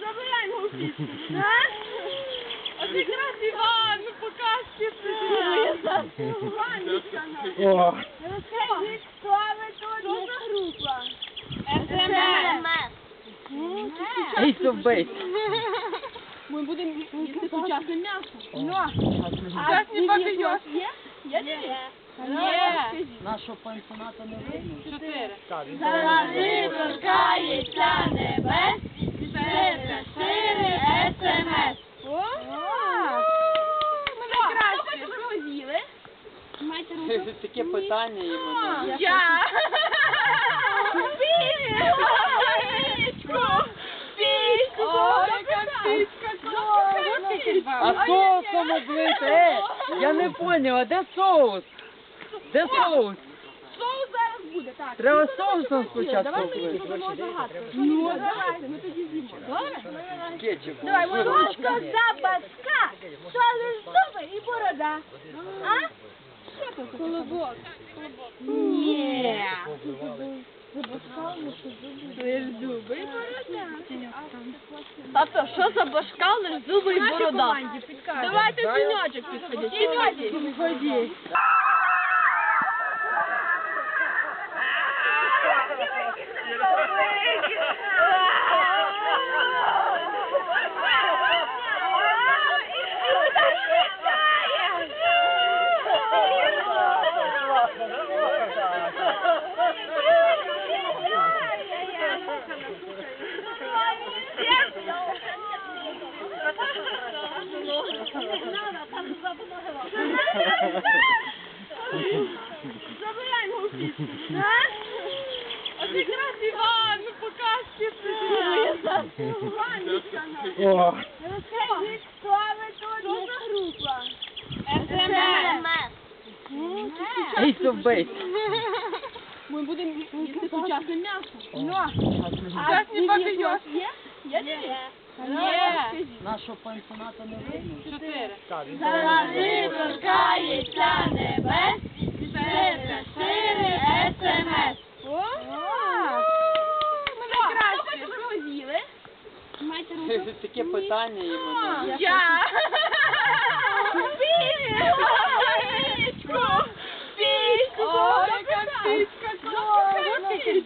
Забирай мовки. А ти якраз ну покажи О, Розкажи, хто ви тут за група? СМС. Of Base. Ми будемо їсти сучасне м'ясо. Ну, Сучасні папійош. є? Є? Є. Є. Нашого пансионата не видно. Чотири. Завжди торкається небес, чотири, чотири, СМС. О! Ми? Майте. Таке питання. Я. А соусом облити? Е, я не поняв, а де соус? Де соус? Соус зараз буде, так. Треба соусом спочатку Давай ми облити. зробимо загадку. Ну, давайте, ми тоді з'їмо. Добре? Кетчуп. Давай, Марушка Забаска, що лиш зуби і борода. А? Що це? Колобок. Ні. Лиш зуби і борода. Тато, що за башка, лиш зуби і Нашій борода? команді підказуй. Давайте синьочок підходіть. Синьочок підходіть. Забирай мовки. А ти якраз Іван, ну покажи О, Розкажи, хто ви тут за група? СМС. Ми будемо їсти сучасне м'ясо. Ну, Сучасні папійош. Нашого пансионата не видно. Чотири. Завжди торкається небес, чотири, чотири, СМС. О! Ми Хто найкращі. хоче, щоб з'їли? Таке питання. Я.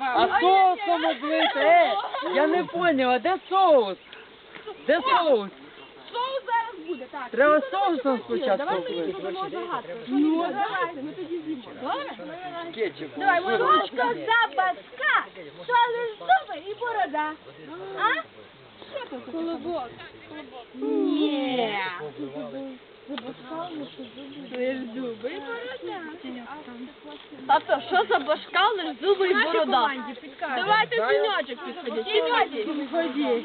А соусом облити? Е, я не поняв, а де соус? Де соус? Соус зараз буде, так. Треба соусом спочатку Давай ми облити. зробимо загадку. Ну, давайте, ми тоді з'їмо. Добре? Кетчуп. Давай, Марушка Забаска, що лиш зуби і борода. А? Що це? Колобок. Ні. Лиш зуби і борода. Тато, що за башка, лиш зуби і борода? Давайте підходіть. Синьочок підходіть.